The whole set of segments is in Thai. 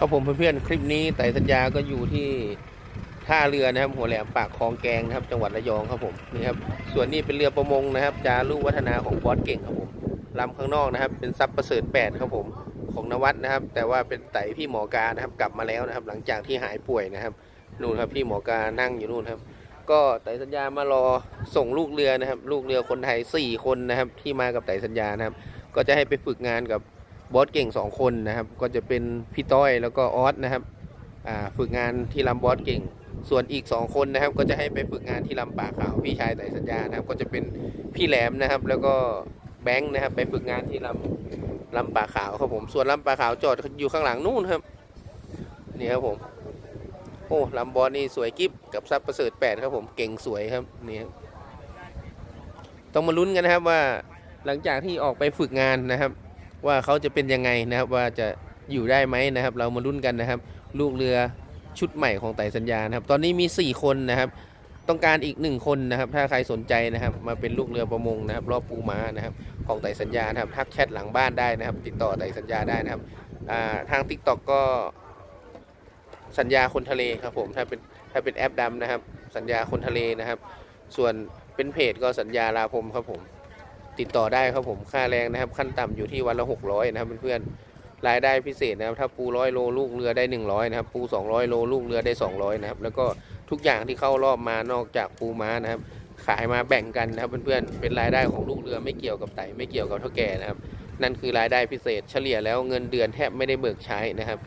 ครับผมเพื่อนๆคลิปนี้ไต่สัญญาก็อยู่ที่ท่าเรือนะครับ หัวแหลมปากคลองแกงนะครับ จังหวัดระยองครับผมนี่ครับส่วนนี้เป็นเรือประมงนะครับจารุวัฒนาของบอสเก่งครับผมลำข้างนอกนะครับ เป็นซับประเสริฐแปดครับผมของนวัดนะครับ แต่ว่าเป็นไต่พี่หมอกานะครับ กลับมาแล้วนะครับ หลังจากที่หายป่วยนะครับนู่นครับพี่หมอกานั่งอยู่นู่นครับ ก็ไต่สัญญามารอส่งลูกเรือนะครับ ลูกเรือคนไทยสี่คนนะครับ ที่มากับไต่สัญญานะครับ ก็จะให้ไปฝึกงานกับ บอสเก่งสองคนนะครับ ก็จะเป็นพี่ต้อยแล้วก็ออสนะครับฝึกงานที่ลำบอสเก่ง ส่วนอีก 2 คนนะครับ ก็จะให้ไปฝึกงานที่ลำป่าขาวพี่ชายไต่สัญญานะครับ ก็จะเป็นพี่แหลมนะครับ แล้วก็แบงค์นะครับ ไปฝึกงานที่ลำลำป่าขาวครับผมส่วนลำป่าขาวจอดอยู่ข้างหลังนู่นครับนี่ครับผมโอ้ลำบอสนี่สวยกิ๊บกับซับประเสริฐแปดครับผมเก่งสวยครับนี่ต้องมาลุ้นกันนะครับว่าหลังจากที่ออกไปฝึกงานนะครับ ว่าเขาจะเป็นยังไงนะครับว่าจะอยู่ได้ไหมนะครับ เรามาลุ้นกันนะครับ ลูกเรือชุดใหม่ของไต่สัญญานะครับ ตอนนี้มี 4 คนนะครับ ต้องการอีก 1 คนนะครับ ถ้าใครสนใจนะครับ มาเป็นลูกเรือประมงนะครับ รอบปูม้านะครับ ของไต่สัญญานะครับทักแชทหลังบ้านได้นะครับ ติดต่อไต่สัญญาได้นะครับทาง t ิ k t o k ก็สัญญาคนทะเลครับผมถ้าเป็นถ้าเป็นแอปดำนะครับ สัญญาคนทะเลนะครับ ส่วนเป็นเพจก็สัญญาลาพมครับผม ติดต่อได้ครับผมค่าแรงนะครับ ขั้นต่ำอยู่ที่วันละ600นะครับเพื่อนๆรายได้พิเศษนะครับ ถ้าปูร้อยโลลูกเรือได้100นะครับ ปู200โลลูกเรือได้200นะครับ แล้วก็ทุกอย่างที่เข้ารอบมานอกจากปูม้านะครับ ขายมาแบ่งกันนะครับเพื่อนๆเป็นรายได้ของลูกเรือไม่เกี่ยวกับไต่ไม่เกี่ยวกับเท่าแก่นะครับ นั่นคือรายได้พิเศษ เฉลี่ยแล้วเงินเดือนแทบไม่ได้เบิกใช้นะครับ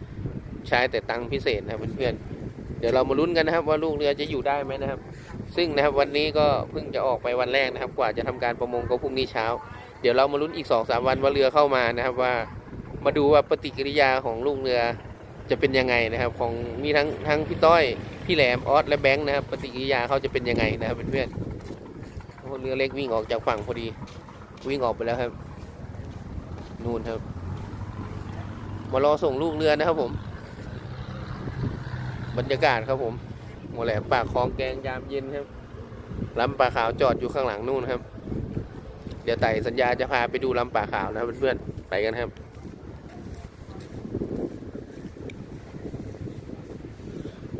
ใช้แต่ตังค์พิเศษนะเพื่อนๆเดี๋ยวเรามาลุ้นกันนะครับ ว่าลูกเรือจะอยู่ได้ไหมนะครับ ซึ่งนะครับวันนี้ก็เพิ่งจะออกไปวันแรกนะครับ กว่าจะทำการประมงก็พรุ่งนี้เช้า เดี๋ยวเรามาลุ้นอีก2อสาวันว่าเรือเข้ามานะครับว่ามาดูว่าปฏิกิริยาของลูกเรือจะเป็นยังไงนะครับของมีทั้งทั้งพี่ต้อยพี่แหลมออสและแบงค์นะครับปฏิกิริยาเขาจะเป็นยังไงนะครับเพื่อนๆเรือเล็กวิ่งออกจากฝั่งพอดี วิ่งออกไปแล้วครับ นู่นครับ มารอส่งลูกเรือนะครับผม บรรยากาศครับผม หมดแหลมปากคลองแกงยามเย็นครับลำปลาขาวจอดอยู่ข้างหลังนู่นครับ เดี๋ยวไต่สัญญาจะพาไปดูลำปลาขาวนะเพื่อนๆไปกันครับ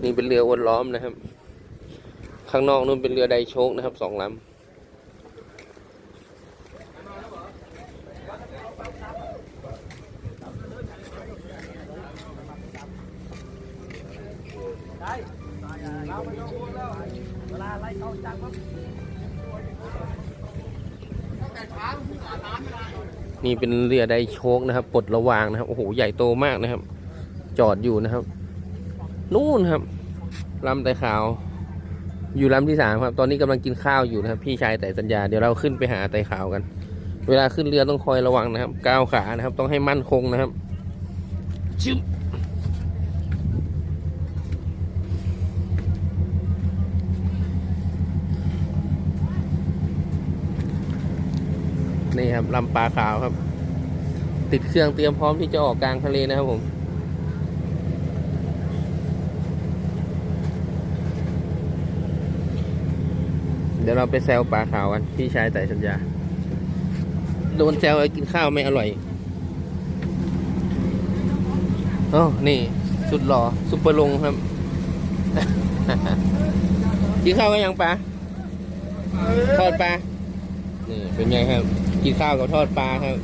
นี่เป็นเรือวนล้อมนะครับ ข้างนอกนู่นเป็นเรือไดโชกนะครับสองลำ นี่เป็นเรือไดโชคนะครับปลดระวางนะครับโอ้โหใหญ่โตมากนะครับ จอดอยู่นะครับ นู่นครับลำไต่ขาว อยู่ลำที่สามครับ ตอนนี้กำลังกินข้าวอยู่นะครับ พี่ชายไต่สัญญาเดี๋ยวเราขึ้นไปหาไต่ขาวกัน เวลาขึ้นเรือต้องคอยระวังนะครับ ก้าวขานะครับ ต้องให้มั่นคงนะครับชึบ นี่ครับลำปลาขาวครับ ติดเครื่องเตรียมพร้อมที่จะออกกลางทะเลนะครับผมเดี๋ยวเราไปแซวปลาขาวกัน พี่ชายไต่สัญญา โดนแซวไอ้กินข้าวไม่อร่อยโอ้นี่ สุดหล่อซุปเปอร์ลงครับ กินข้าวกันยังปลาทอดปลานี่เป็นไงครับ กินข้าวกับทอดปลาครับ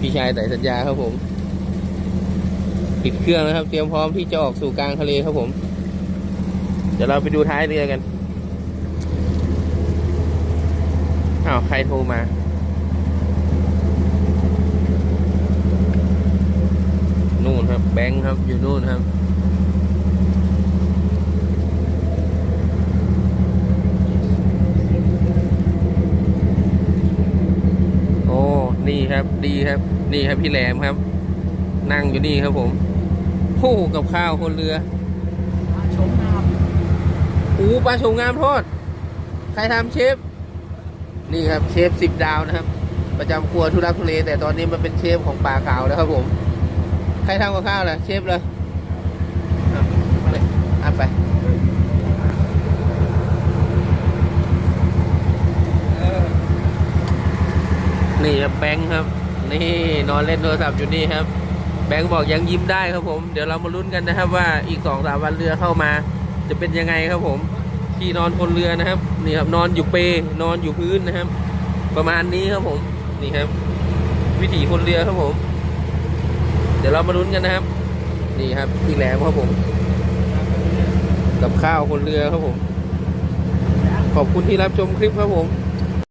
พี่ชายไต่สัญญาครับผม ปิดเครื่องนะครับ เตรียมพร้อมที่จะออกสู่กลางทะเลครับผม เดี๋ยวเราไปดูท้ายเรือกันอ้าวใครโทรมานู่นครับ แบงค์ครับอยู่นู่นครับ โอ้ นี่ ครับ ดีครับ นี่ครับพี่แหลมครับ นั่งอยู่นี่ครับผมโอ้กับข้าวคนเรือชมน้อู้ปลาโฉมงามทอด ใครทำเชฟ นี่ครับเชฟสิบดาวนะครับ ประจำครัวทุรักทุเลแต่ตอนนี้มันเป็นเชฟของป่าขาวแล้วครับผม ใครทำกับข้าวล่ะเชฟเลยอะไปอะไป นี่ครับแบงค์ครับ นี่นอนเล่นโทรศัพท์อยู่นี่ครับ แบงค์บอกยังยิ้มได้ครับผม เดี๋ยวเรามาลุ้นกันนะครับ ว่าอีกสองสามวันเรือเข้ามา จะเป็นยังไงครับผม ที่นอนคนเรือนะครับ นี่ครับนอนอยู่เปนอนอยู่พื้นนะครับ ประมาณนี้ครับผม นี่ครับ วิถีคนเรือครับผม เดี๋ยวเรามาลุ้นกันนะครับ นี่ครับพี่แหลมครับผม กับข้าวคนเรือครับผม ขอบคุณที่รับชมคลิปครับผม